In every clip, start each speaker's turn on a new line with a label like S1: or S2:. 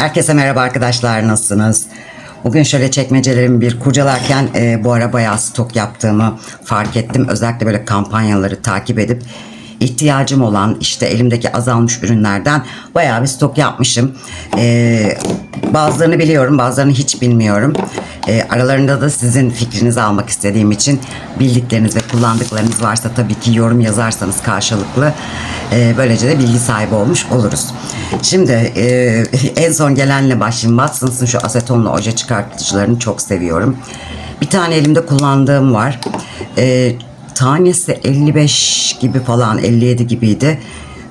S1: Herkese merhaba arkadaşlar nasılsınız? Bugün şöyle çekmecelerimi bir kurcalarken e, bu ara bayağı stok yaptığımı fark ettim. Özellikle böyle kampanyaları takip edip ihtiyacım olan işte elimdeki azalmış ürünlerden bayağı bir stok yapmışım. E, bazılarını biliyorum bazılarını hiç bilmiyorum. E, aralarında da sizin fikrinizi almak istediğim için bildikleriniz ve kullandıklarınız varsa tabii ki yorum yazarsanız karşılıklı e, böylece de bilgi sahibi olmuş oluruz. Şimdi e, en son gelenle başlayayım. Watsons'ın şu asetonla oje çıkartıcılarını çok seviyorum. Bir tane elimde kullandığım var. E, tanesi 55 gibi falan 57 gibiydi.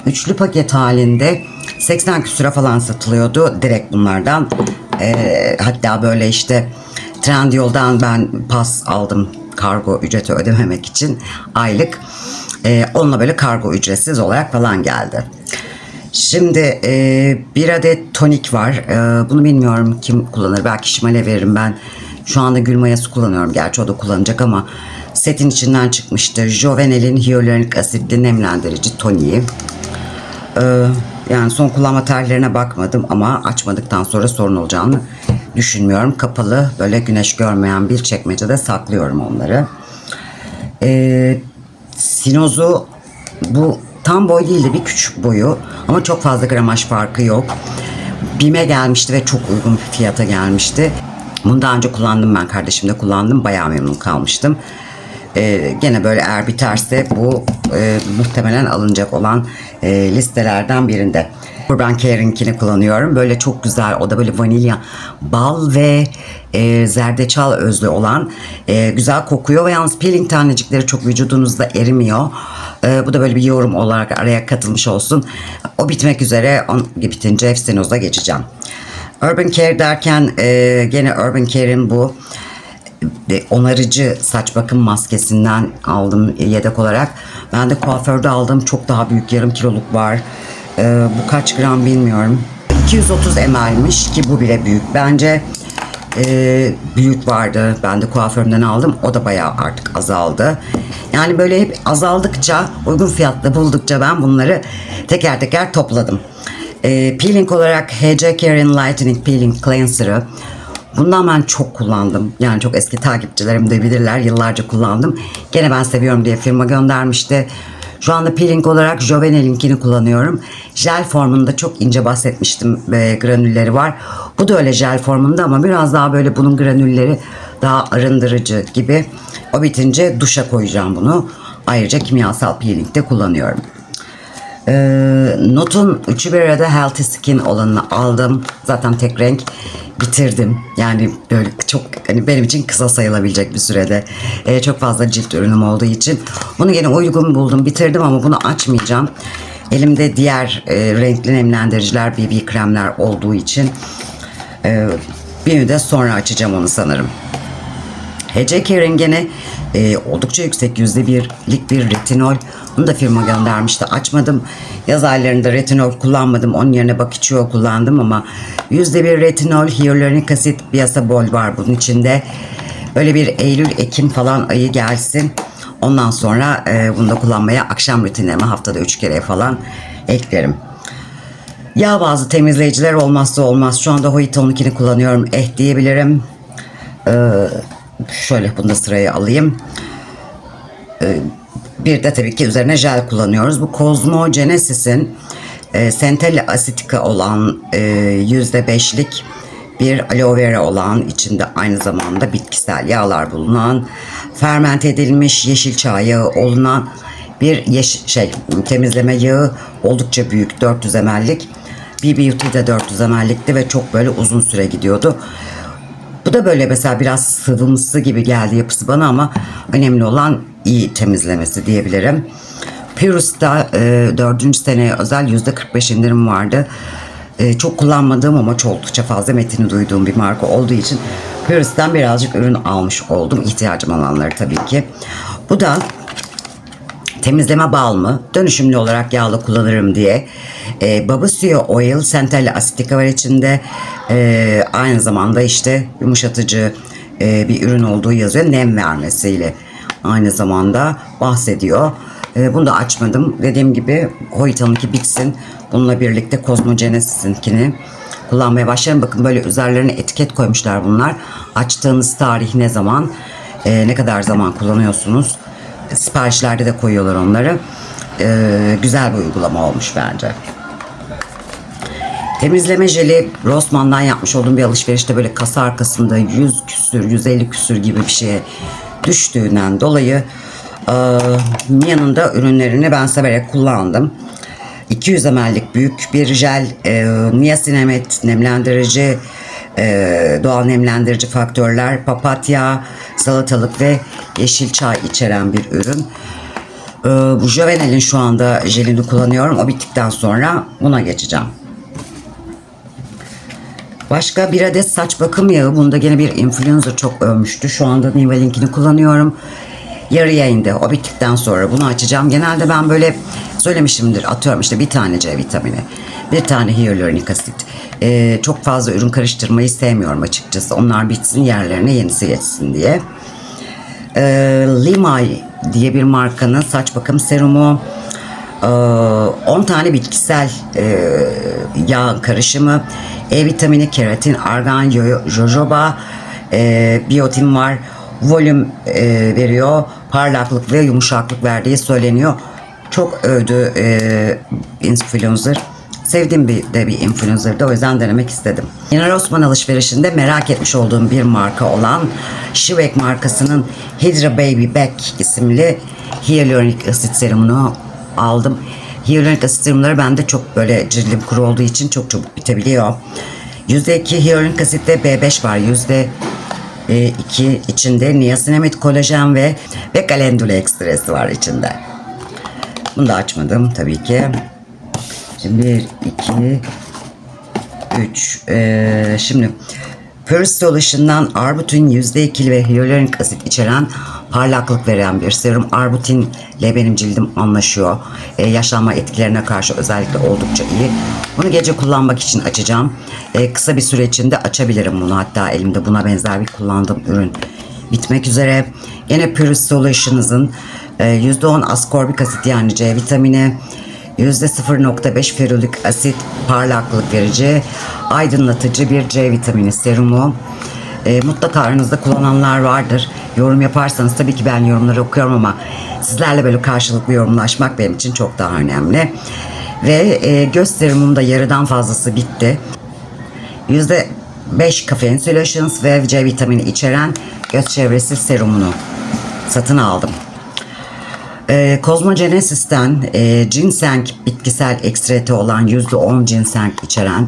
S1: Üçlü paket halinde 80 küsüre falan satılıyordu direkt bunlardan. E, hatta böyle işte Trendyol'dan ben pas aldım kargo ücreti ödememek için aylık. E, onunla böyle kargo ücretsiz olarak falan geldi. Şimdi e, bir adet tonik var. E, bunu bilmiyorum kim kullanır. Belki Şimal'e veririm ben. Şu anda gül mayası kullanıyorum. Gerçi o da kullanacak ama setin içinden çıkmıştı. Jovenel'in hyaluronik asitli nemlendirici toniği. Ee, yani son kullanma tarihlerine bakmadım ama açmadıktan sonra sorun olacağını düşünmüyorum. Kapalı böyle güneş görmeyen bir çekmecede saklıyorum onları. Ee, Sinozu bu tam boy değil de bir küçük boyu ama çok fazla gramaj farkı yok. Bime gelmişti ve çok uygun bir fiyata gelmişti. Bunu daha önce kullandım ben kardeşimde kullandım bayağı memnun kalmıştım. Ee, gene böyle eğer biterse bu e, muhtemelen alınacak olan e, listelerden birinde. Urban Care'inkini kullanıyorum. Böyle çok güzel. O da böyle vanilya, bal ve e, zerdeçal özlü olan e, güzel kokuyor ve yalnız peeling tanecikleri çok vücudunuzda erimiyor. E, bu da böyle bir yorum olarak araya katılmış olsun. O bitmek üzere. On, bitince Efstenoz'a geçeceğim. Urban Care derken e, gene Urban Care'in bu e, onarıcı saç bakım maskesinden aldım yedek olarak. Ben de kuaförde aldım. Çok daha büyük yarım kiloluk var. Ee, bu kaç gram bilmiyorum. 230 ml'miş ki bu bile büyük. Bence e, büyük vardı. Ben de kuaförümden aldım. O da bayağı artık azaldı. Yani böyle hep azaldıkça, uygun fiyatlı buldukça ben bunları teker teker topladım. E, peeling olarak HC Care'in Lightening Peeling Cleanser'ı Bundan ben çok kullandım. Yani çok eski takipçilerim de bilirler. Yıllarca kullandım. Gene ben seviyorum diye firma göndermişti. Şu anda peeling olarak Jovenel'inkini kullanıyorum. Jel formunda çok ince bahsetmiştim ve granülleri var. Bu da öyle jel formunda ama biraz daha böyle bunun granülleri daha arındırıcı gibi. O bitince duşa koyacağım bunu. Ayrıca kimyasal peeling de kullanıyorum. Ee, Not'un üçü bir arada Healthy Skin olanını aldım. Zaten tek renk bitirdim. Yani böyle çok hani benim için kısa sayılabilecek bir sürede. Ee, çok fazla cilt ürünüm olduğu için. Bunu yine uygun buldum. Bitirdim ama bunu açmayacağım. Elimde diğer e, renkli nemlendiriciler, BB kremler olduğu için e, bir müddet sonra açacağım onu sanırım. HC Care'in gene e, oldukça yüksek yüzde birlik bir retinol. Bunu da firma göndermişti. Açmadım. Yaz aylarında retinol kullanmadım. Onun yerine Bakichio kullandım ama yüzde bir retinol, hyaluronik asit, bol var bunun içinde. Böyle bir Eylül, Ekim falan ayı gelsin. Ondan sonra e, bunu da kullanmaya akşam rutinlerime haftada üç kere falan eklerim. Yağ bazı temizleyiciler olmazsa olmaz. Şu anda Hoyton'unkini kullanıyorum. Eh diyebilirim. Ee, şöyle bunu da sıraya alayım. Ee, bir de tabii ki üzerine jel kullanıyoruz. Bu Cosmo Genesis'in e, sentella asitika olan e, %5'lik bir aloe vera olan içinde aynı zamanda bitkisel yağlar bulunan fermente edilmiş yeşil çay yağı olunan bir yeş şey temizleme yağı oldukça büyük 400 ml'lik. BB Beauty'de 400 ml'likti ve çok böyle uzun süre gidiyordu. Bu da böyle mesela biraz sıvımsı gibi geldi yapısı bana ama önemli olan iyi temizlemesi diyebilirim. Purus'ta e, 4. seneye özel %45 indirim vardı. E, çok kullanmadığım ama oldukça fazla metini duyduğum bir marka olduğu için Purus'tan birazcık ürün almış oldum. İhtiyacım olanları tabii ki. Bu da temizleme balmı dönüşümlü olarak yağlı kullanırım diye. E, Babasio Oil Centella Asitika var içinde. E, aynı zamanda işte yumuşatıcı e, bir ürün olduğu yazıyor. Nem vermesiyle aynı zamanda bahsediyor. E, bunu da açmadım. Dediğim gibi Hoyta'nınki bitsin. Bununla birlikte Cosmogenesis'inkini kullanmaya başlarım. Bakın böyle üzerlerine etiket koymuşlar bunlar. Açtığınız tarih ne zaman, e, ne kadar zaman kullanıyorsunuz. Siparişlerde de koyuyorlar onları. E, güzel bir uygulama olmuş bence. Temizleme jeli Rossmann'dan yapmış olduğum bir alışverişte böyle kasa arkasında 100 küsür, 150 küsür gibi bir şeye düştüğünden dolayı e, yanında ürünlerini ben severek kullandım. 200 ml'lik büyük bir jel, e, niasinamid nemlendirici, e, doğal nemlendirici faktörler, papatya, salatalık ve yeşil çay içeren bir ürün. Bu Jovenel'in şu anda jelini kullanıyorum. O bittikten sonra buna geçeceğim. Başka bir adet saç bakım yağı. Bunda gene bir influencer çok övmüştü. Şu anda Nivale'inkini kullanıyorum. Yarıya indi. O bittikten sonra bunu açacağım. Genelde ben böyle söylemişimdir. Atıyorum işte bir tane C vitamini. Bir tane hyaluronik asit. Ee, çok fazla ürün karıştırmayı sevmiyorum açıkçası. Onlar bitsin yerlerine yenisi geçsin diye. Ee, Limay diye bir markanın saç bakım serumu. Ee, 10 tane bitkisel e, yağ karışımı, E vitamini, keratin, argan, jojoba, e, biyotin var. Volüm e, veriyor, parlaklık ve yumuşaklık verdiği söyleniyor. Çok övdü influencer. Sevdiğim bir de bir influencer'dı o yüzden denemek istedim. Yine Rossmann alışverişinde merak etmiş olduğum bir marka olan Shivek markasının Hydra Baby Back isimli hyaluronik asit serumunu aldım. Hyaluronik asit serumları bende çok böyle cildim kuru olduğu için çok çabuk bitebiliyor. %2 hyaluronik asitte B5 var. %2 içinde niasinamid, kolajen ve ve kalendula ekstresi var içinde. Bunu da açmadım tabii ki. Şimdi 1, 2, 3. Ee, şimdi First Solution'dan Arbutin %2'li ve hyaluronik asit içeren parlaklık veren bir serum. Arbutin ile benim cildim anlaşıyor. Ee, yaşlanma etkilerine karşı özellikle oldukça iyi. Bunu gece kullanmak için açacağım. Ee, kısa bir süre içinde açabilirim bunu. Hatta elimde buna benzer bir kullandığım ürün bitmek üzere. Yine Pure Solutions'ın e, %10 askorbik asit yani C vitamini, %0.5 ferulik asit parlaklık verici, aydınlatıcı bir C vitamini serumu. E, mutlaka aranızda kullananlar vardır. Yorum yaparsanız tabii ki ben yorumları okuyorum ama sizlerle böyle karşılıklı yorumlaşmak benim için çok daha önemli. Ve e, göz serumum da yarıdan fazlası bitti. %5 kafein solutions ve C vitamini içeren göz çevresi serumunu satın aldım. Ee, Cosmogenesis'ten e, ginseng bitkisel ekstreti olan %10 ginseng içeren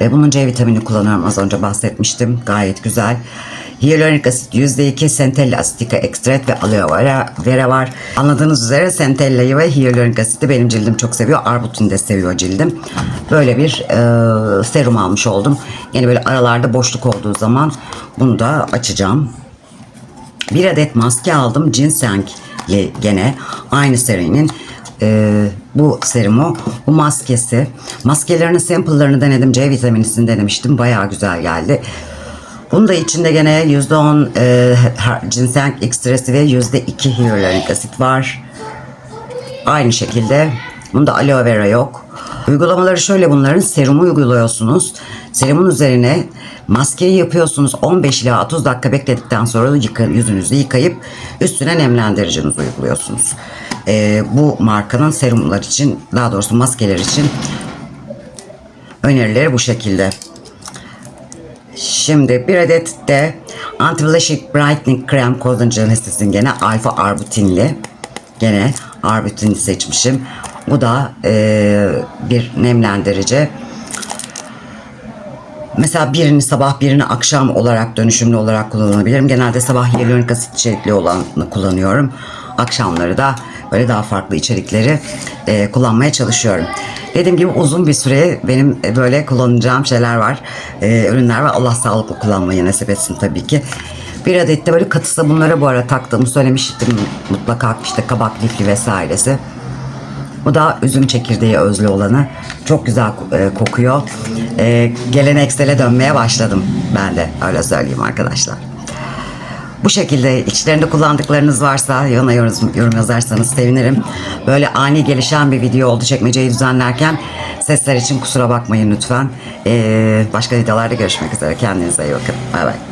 S1: ve bunun C vitamini kullanıyorum az önce bahsetmiştim. Gayet güzel. Hyaluronik asit %2, centella asitika ekstret ve aloe vera, vera var. Anladığınız üzere centella'yı ve hyaluronik asiti benim cildim çok seviyor. Arbutin de seviyor cildim. Böyle bir e, serum almış oldum. Yani böyle aralarda boşluk olduğu zaman bunu da açacağım. Bir adet maske aldım. Ginseng'li gene aynı serinin e, bu serumu, bu maskesi. Maskelerinin sample'larını denedim. C vitaminisini denemiştim. Bayağı güzel geldi. Bunun da içinde gene %10 e, ginseng ekstresi ve %2 hyaluronik asit var. Aynı şekilde bunda aloe vera yok. Uygulamaları şöyle bunların serumu uyguluyorsunuz. Serumun üzerine maskeyi yapıyorsunuz. 15 ila 30 dakika bekledikten sonra yıka, yüzünüzü yıkayıp üstüne nemlendiricinizi uyguluyorsunuz. Ee, bu markanın serumlar için daha doğrusu maskeler için önerileri bu şekilde. Şimdi bir adet de Anti-Blushing Brightening Krem Collagen Genesis'in gene alfa arbutinli. Gene arbutinli seçmişim. Bu da eee, bir nemlendirici. Mesela birini sabah birini akşam olarak dönüşümlü olarak kullanabilirim. Genelde sabah hyaluronik asit içerikli olanı kullanıyorum. Akşamları da böyle daha farklı içerikleri e, kullanmaya çalışıyorum. Dediğim gibi uzun bir süre benim e, böyle kullanacağım şeyler var. E, ürünler var. Allah sağlıklı kullanmayı nasip etsin tabii ki. Bir adet de böyle katı sabunlara bu ara taktığımı söylemiştim mutlaka işte kabak lifli vesairesi. Bu da üzüm çekirdeği özlü olanı. Çok güzel e, kokuyor. E, geleneksele dönmeye başladım ben de öyle söyleyeyim arkadaşlar. Bu şekilde içlerinde kullandıklarınız varsa yana yorum, yorum yazarsanız sevinirim. Böyle ani gelişen bir video oldu çekmeceyi düzenlerken. Sesler için kusura bakmayın lütfen. Ee, başka videolarda görüşmek üzere. Kendinize iyi bakın. Bay bay.